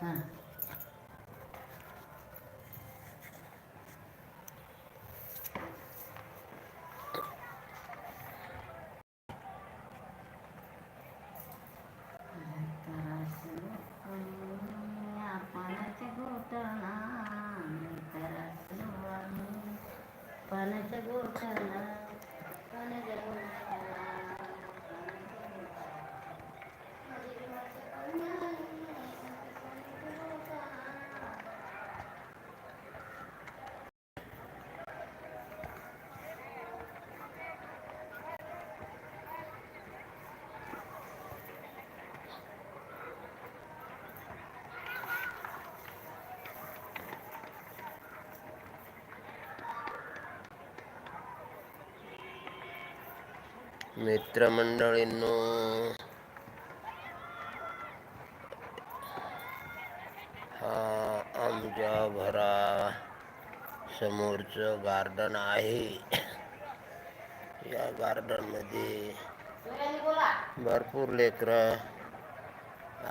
हां मित्रमंडळींनो. हा आमच्या घरा समोरचं गार्डन आहे. या गार्डनमध्ये भरपूर लेकरं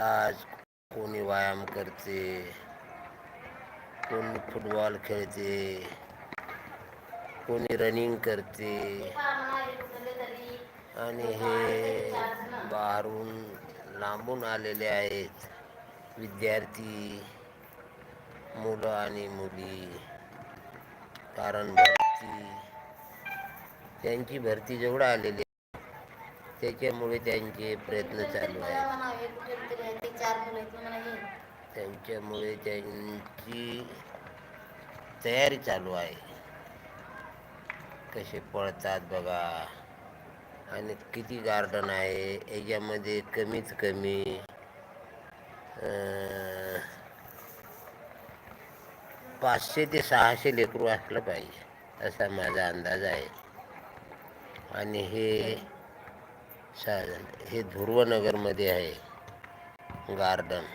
आज कोणी व्यायाम करते कोणी फुटबॉल खेळते कोणी रनिंग करते. आणि हे बाहेरून लांबून आलेले आहेत विद्यार्थी मुलं आणि मुली कारण भरती. त्यांची भरती जेवढं आलेली आहे, त्याच्यामुळे त्यांचे प्रयत्न चालू आहेत. त्यांच्यामुळे त्यांची तयारी चालू आहे. कसे पळतात बघा. आणि किती गार्डन आहे? याच्यामध्ये कमीत कमी पाचशे ते सहाशे लेकरू असलं पाहिजे असा माझा अंदाज आहे. आणि हे साधन हे ध्रुवनगरमध्ये आहे गार्डन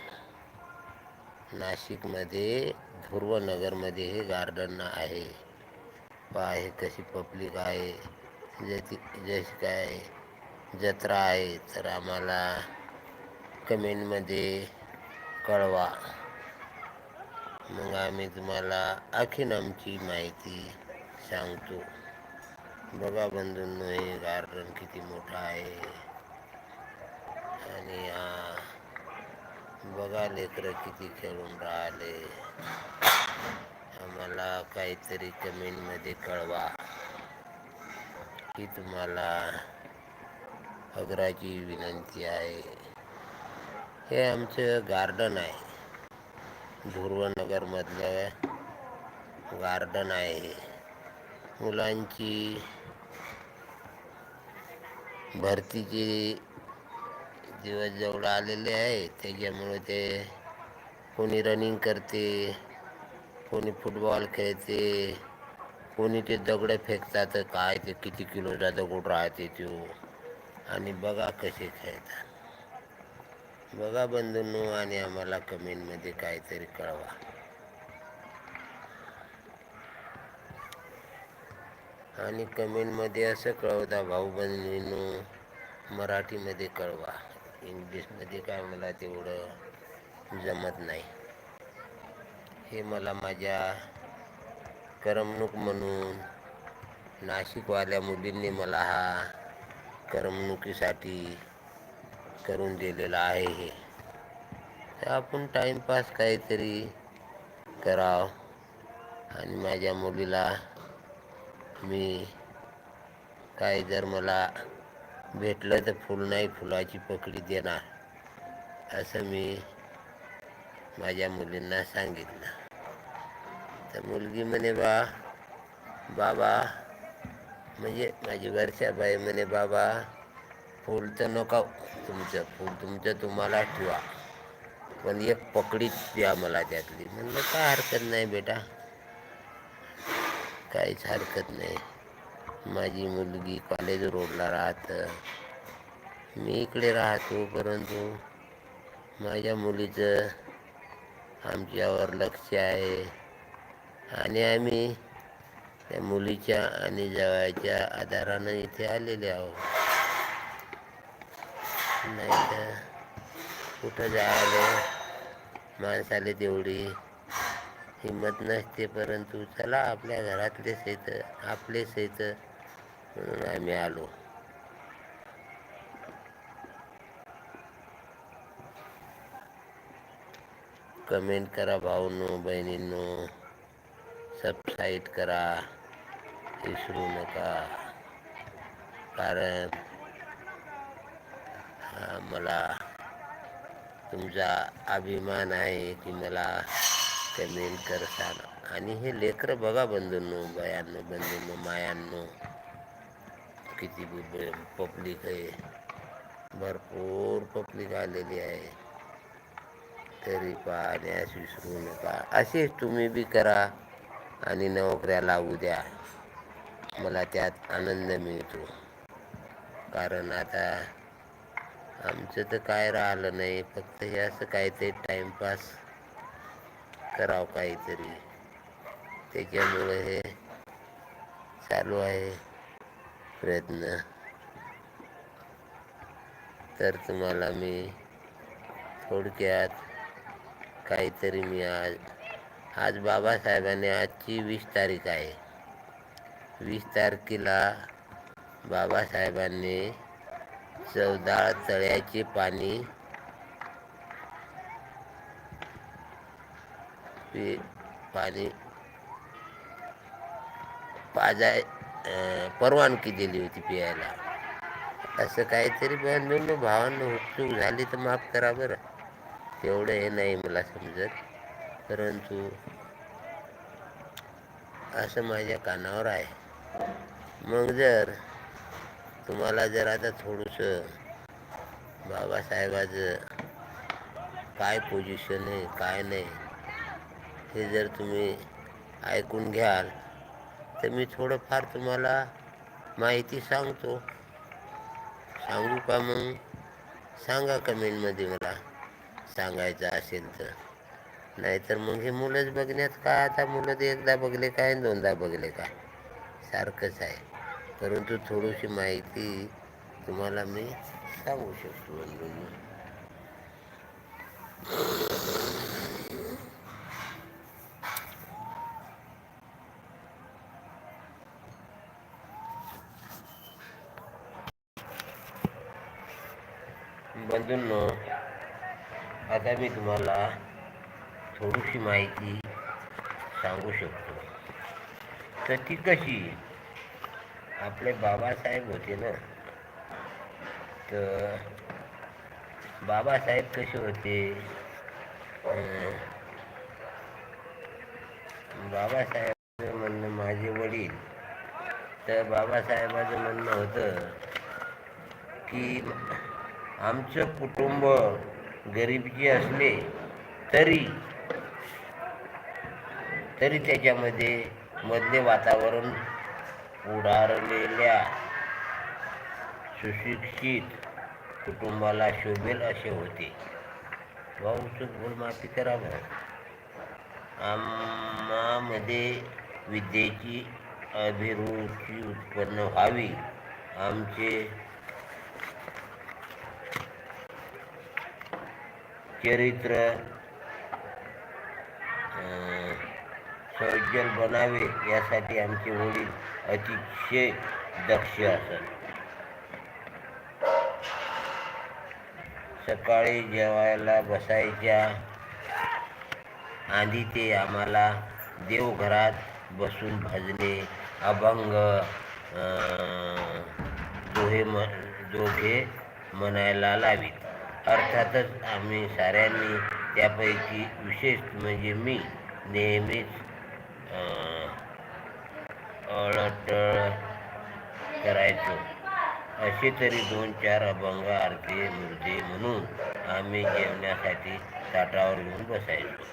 नाशिकमध्ये ध्रुवनगरमध्ये हे गार्डन आहे. पहा हे कशी पब्लिक आहे. जशी जशी काय जत्रा आहे तर आम्हाला कमेंटमध्ये कळवा. मग आम्ही तुम्हाला आणखीन आमची माहिती सांगतो. बघा बंधूंनो हे गार्डन किती मोठं आहे. आणि हा बघा लेकरं किती खेळून राहिले. आम्हाला काहीतरी कमेंटमध्ये कळवा. ही तुम्हाला अग्राची विनंती आहे. हे आमचं गार्डन आहे. ध्रुवनगरमधलं गार्डन आहे. मुलांची भरतीचे दिवस जवळ आलेले आहे त्याच्यामुळे ते कोणी रनिंग करते कोणी फुटबॉल खेळते कोणी ते दगडं फेकतात काय ते किती किलोचा दगड राहते तो आणि बघा कसे खेळतात. बघा बंधूंनो आणि आम्हाला कमेंटमध्ये काहीतरी कळवा. आणि कमेंटमध्ये असं कळवता भाऊ बंधूंनो मराठीमध्ये कळवा. इंग्लिशमध्ये काय मला तेवढं जमत नाही. हे मला माझ्या करमणूक म्हणून नाशिकवाल्या मुलींनी मला हा करमणुकीसाठी करून दिलेला आहे हे. तर आपण टाईमपास काहीतरी करावं. आणि माझ्या मुलीला मी काय जर मला भेटलं तर फुल नाही फुलाची पकडी देणार असं मी माझ्या मुलींना सांगितलं. तर मुलगी म्हणे बा बाबा म्हणजे माझी घरच्या बाई म्हणे बाबा फूल तर नका तुमचं फूल तुमचं तुम्हाला ठेवा पण एक पकडीच द्या मला त्यातली. म्हणलं काय हरकत नाही बेटा काहीच हरकत नाही. माझी मुलगी कॉलेज रोडला राहतं. मी इकडे राहतो परंतु माझ्या मुलीचं आमच्यावर लक्ष आहे. आणि आम्ही त्या मुलीच्या आणि जवळच्या आधारानं इथे आलेले आहोत. नाही तर कुठं जायला माणसाला तेवढी हिंमत नसते परंतु चला आपल्या घरातलेच येतं आपलेच येतं म्हणून आम्ही आलो. कमेंट करा भाऊंनो बहिणींनो. सबस्क्राईब करा विसरू नका. कारण हा मला तुमचा अभिमान आहे की मला कमेंट करसाल आणि हे लेकरं बघा बंधूंनो बयांनो बंधूंनो मायांनो किती पब्लिक आहे. भरपूर पब्लिक आलेली आहे. तरी पाहण्यास विसरू नका. असेच तुम्ही बी करा. आणि नोकऱ्या लागू द्या मला त्यात आनंद मिळतो. कारण आता आमचं तर काय राहिलं नाही फक्त हे असं काहीतरी टाईमपास करावं काहीतरी. त्याच्यामुळे हे चालू आहे प्रयत्न. तर तुम्हाला मी थोडक्यात काहीतरी मी आज आज बाबासाहेबांनी आजची वीस तारीख आहे. वीस तारखेला बाबासाहेबांनी चौदा तळ्याचे पाणी पाणी पाजाय परवानगी दिली होती पियायला. असं काहीतरी बंधून भावांना हुकचूक झाली तर माफ करा बरं. तेवढं हे नाही मला समजत. परंतु असं माझ्या कानावर आहे. मग जर तुम्हाला जर आता थोडंसं बाबासाहेबाचं काय पोझिशन आहे काय नाही हे जर तुम्ही ऐकून घ्याल तर मी थोडंफार तुम्हाला माहिती सांगतो. सांगू का मग? सांगा कमेंटमध्ये मला. सांगायचं असेल तर. नाहीतर मग हे मुलंच बघण्यात काय आता मुलं ते एकदा बघले काय आणि दोनदा बघले काय सारखंच आहे. परंतु थोडीशी माहिती तुम्हाला मी सांगू शकतो बंधूंनो. बंधूंनो आता मी तुम्हाला थोडीशी माहिती सांगू शकतो. तर ती कशी आपले बाबासाहेब होते ना तर बाबासाहेब कसे होते बाबासाहेबाचं बाबासाहेब म्हणणं माझे वडील तर बाबासाहेबाचं म्हणणं होतं की आमचं कुटुंब गरिबीचे असले तरी तरी त्याच्यामध्ये मधले वातावरण उडारलेल्या सुशिक्षित कुटुंबाला शोभेल असे होते. भाऊ चूक भूल माफी करा भाऊ आम्हामध्ये विद्येची अभिरुची उत्पन्न व्हावी. आमचे चरित्र सौज्जल बनावे यासाठी आमचे वडील अतिशय दक्ष असत. सकाळी जेवायला बसायच्या आधी ते आम्हाला देवघरात बसून भजने अभंग दोहे म दोघे म्हणायला लावीत. अर्थातच आम्ही साऱ्यांनी त्यापैकी विशेष म्हणजे मी नेहमीच अं, अळटळ करायचो. असे तरी दोन चार अभंग आरती मुर्दे म्हणून आम्ही जेवण्यासाठी ताटावर घेऊन बसायचो.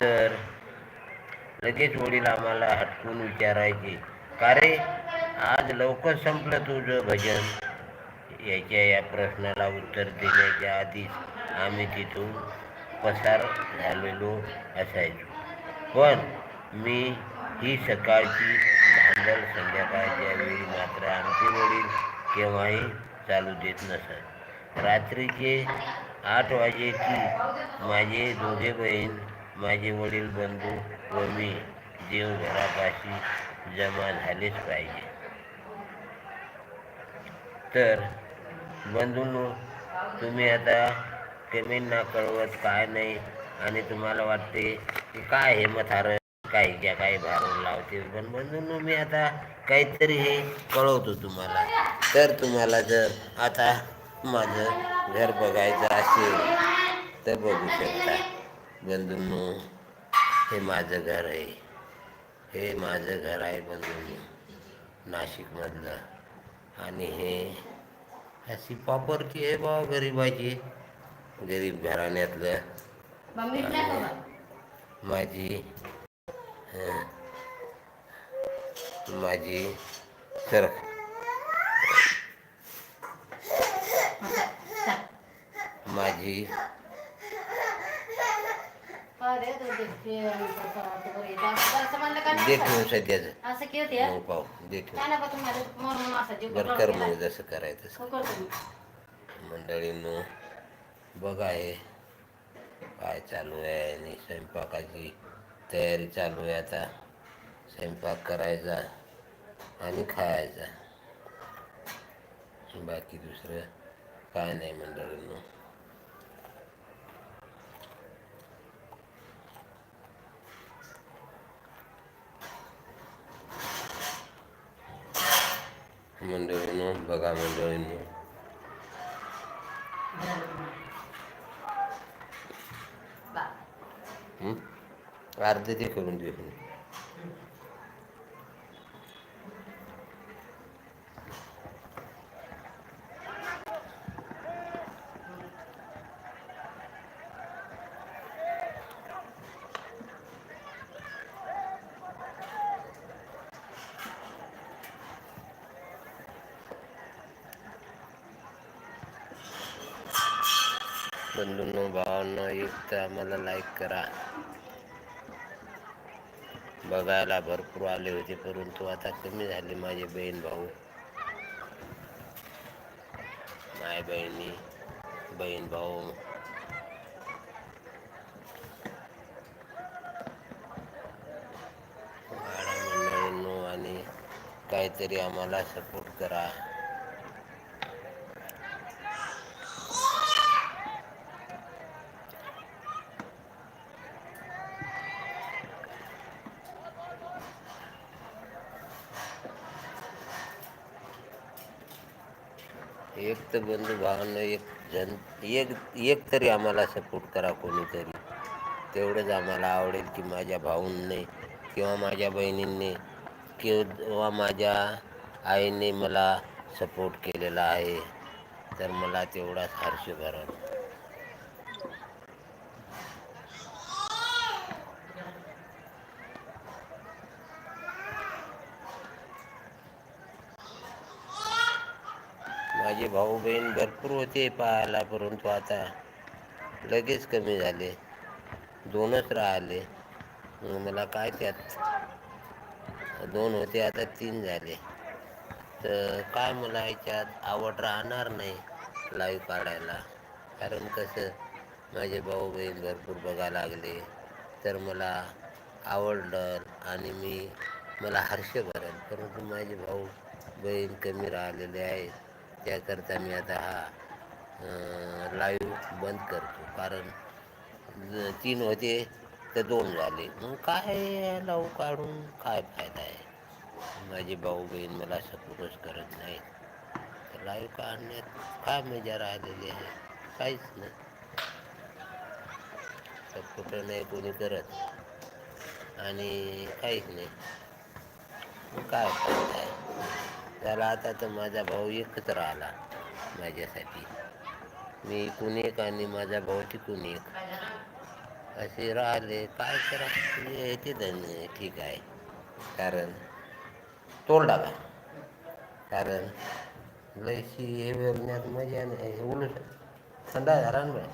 तर लगेच वडील आम्हाला हटकून विचारायचे का रे आज लवकर संपलं तुझं भजन? याच्या या प्रश्नाला उत्तर देण्याच्या आधीच आम्ही तिथून पसार झालेलो असायचो. पण मी ही सकाळची भांडण संध्याकाळच्या वेळी मात्र आमचे वडील केव्हाही चालू देत नसत. रात्रीचे आठ वाजेची माझे दोघे बहीण माझे वडील बंधू व मी देवघरापाशी जमा झालेच पाहिजे. तर बंधूंनो तुम्ही आता कमेंटना कळवत काय नाही आणि तुम्हाला वाटते काय हे मथारं काही ज्या काही भारून लावते? पण बंधूंनो मी आता काहीतरी हे कळवतो तुम्हाला. तर तुम्हाला जर आता माझं घर बघायचं असेल तर बघू शकता. बंधूंनो हे माझं घर आहे. हे माझं घर आहे बंधूंनो नाशिकमधलं. आणि हे अशी प्रॉपर्टी आहे बाबा गरिबाची गरीब घराण्यातलं. बा? माझी माझी सर. माझी. दे? ठेवून सध्याचं मग पाहू दे ठेवून बरं कर मग जसं करायचं. हो. मंडळींनो बघा हे. काय चालू आहे आणि स्वयंपाकाची तयारी चालू आहे आता स्वयंपाक करायचा आणि खायचा बाकी दुसरं काय नाही मंडळींनो मंडळींनो बघा मंडळींनो अर्ध ते करून दे बंधूंनो भावांनो एक तर आम्हाला लाईक करा बघायला भरपूर आले होते परंतु आता कमी झाले माझे बहीण भाऊ. माय बहिणी बहीण भाऊ. मंडळींनो आणि काहीतरी आम्हाला सपोर्ट करा एक तर बंधू भावांना एक जन एक एक तरी आम्हाला सपोर्ट करा कोणीतरी. तेवढंच आम्हाला आवडेल की माझ्या भाऊंनी किंवा माझ्या बहिणींनी किंवा माझ्या आईने मला सपोर्ट केलेला आहे. तर मला तेवढाच हर्ष भरण माझे भाऊ बहीण भरपूर होते पाहायला परंतु आता लगेच कमी झाले. दोनच राहिले. मग मला काय त्यात? दोन होते आता तीन झाले. तर काय मला याच्यात आवड राहणार नाही लाईव्ह काढायला. कारण कसं माझे भाऊ बहीण भरपूर बघायला लागले. तर मला आवडलं आणि मी मला हर्ष भरेल. परंतु माझे भाऊ बहीण कमी राहिलेले आहेत. त्याकरता मी आता हा लाईव्ह बंद करतो. कारण तीन होते तर दोन झाले. मग काय लावू काढून? काय फायदा आहे? माझे भाऊ बहीण मला सपोर्टच करत नाहीत. तर लाईव्ह काढण्यात काय मजा राहिलेली आहे? काहीच नाही. सपोर्ट नाही कोणी करत. आणि काहीच नाही. काय फायदा आहे? त्याला आता तर माझा भाऊ एकच राहिला माझ्यासाठी. मी इकून एक आणि माझा भाऊ तिकून एक. असे राहिले. काय करा? येते धन्य ठीक आहे. कारण तोडला का कारण लयशी हे वेळण्यात मजा नाही. उलट थंडा झाला ना